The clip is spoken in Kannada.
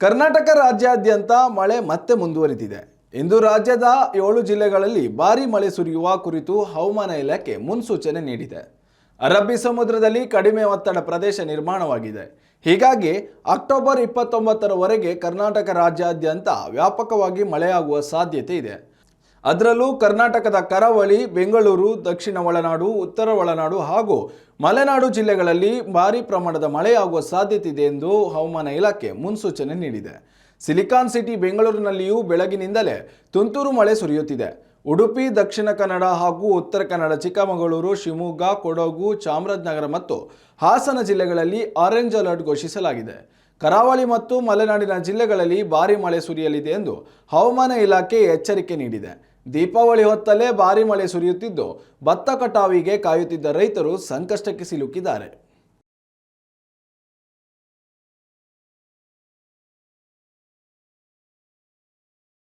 ಕರ್ನಾಟಕ ರಾಜ್ಯಾದ್ಯಂತ ಮಳೆ ಮತ್ತೆ ಮುಂದುವರಿದಿದೆ. ಇಂದು ರಾಜ್ಯದ ಏಳು ಜಿಲ್ಲೆಗಳಲ್ಲಿ ಭಾರೀ ಮಳೆ ಸುರಿಯುವ ಕುರಿತು ಹವಾಮಾನ ಇಲಾಖೆ ಮುನ್ಸೂಚನೆ ನೀಡಿದೆ. ಅರಬ್ಬಿ ಸಮುದ್ರದಲ್ಲಿ ಕಡಿಮೆ ಒತ್ತಡ ಪ್ರದೇಶ ನಿರ್ಮಾಣವಾಗಿದೆ. ಹೀಗಾಗಿ ಅಕ್ಟೋಬರ್ ಇಪ್ಪತ್ತೊಂಬತ್ತರವರೆಗೆ ಕರ್ನಾಟಕ ರಾಜ್ಯಾದ್ಯಂತ ವ್ಯಾಪಕವಾಗಿ ಮಳೆಯಾಗುವ ಸಾಧ್ಯತೆ ಇದೆ. ಅದರಲ್ಲೂ ಕರ್ನಾಟಕದ ಕರಾವಳಿ, ಬೆಂಗಳೂರು, ದಕ್ಷಿಣ ಒಳನಾಡು, ಉತ್ತರ ಒಳನಾಡು ಹಾಗೂ ಮಲೆನಾಡು ಜಿಲ್ಲೆಗಳಲ್ಲಿ ಭಾರೀ ಪ್ರಮಾಣದ ಮಳೆಯಾಗುವ ಸಾಧ್ಯತೆ ಇದೆ ಎಂದು ಹವಾಮಾನ ಇಲಾಖೆ ಮುನ್ಸೂಚನೆ ನೀಡಿದೆ. ಸಿಲಿಕಾನ್ ಸಿಟಿ ಬೆಂಗಳೂರಿನಲ್ಲಿಯೂ ಬೆಳಗಿನಿಂದಲೇ ತುಂತುರು ಮಳೆ ಸುರಿಯುತ್ತಿದೆ. ಉಡುಪಿ, ದಕ್ಷಿಣ ಕನ್ನಡ ಹಾಗೂ ಉತ್ತರ ಕನ್ನಡ ಚಿಕ್ಕಮಗಳೂರು, ಶಿವಮೊಗ್ಗ, ಕೊಡಗು, ಚಾಮರಾಜನಗರ ಮತ್ತು ಹಾಸನ ಜಿಲ್ಲೆಗಳಲ್ಲಿ ಆರೆಂಜ್ ಅಲರ್ಟ್ ಘೋಷಿಸಲಾಗಿದೆ. ಕರಾವಳಿ ಮತ್ತು ಮಲೆನಾಡಿನ ಜಿಲ್ಲೆಗಳಲ್ಲಿ ಭಾರೀ ಮಳೆ ಸುರಿಯಲಿದೆ ಎಂದು ಹವಾಮಾನ ಇಲಾಖೆ ಎಚ್ಚರಿಕೆ ನೀಡಿದೆ. ದೀಪಾವಳಿ ಹೊತ್ತಲ್ಲೇ ಭಾರಿ ಮಳೆ ಸುರಿಯುತ್ತಿದ್ದು ಭತ್ತ ಕಟಾವಿಗೆ ಕಾಯುತ್ತಿದ್ದ ರೈತರು ಸಂಕಷ್ಟಕ್ಕೆ ಸಿಲುಕಿದ್ದಾರೆ.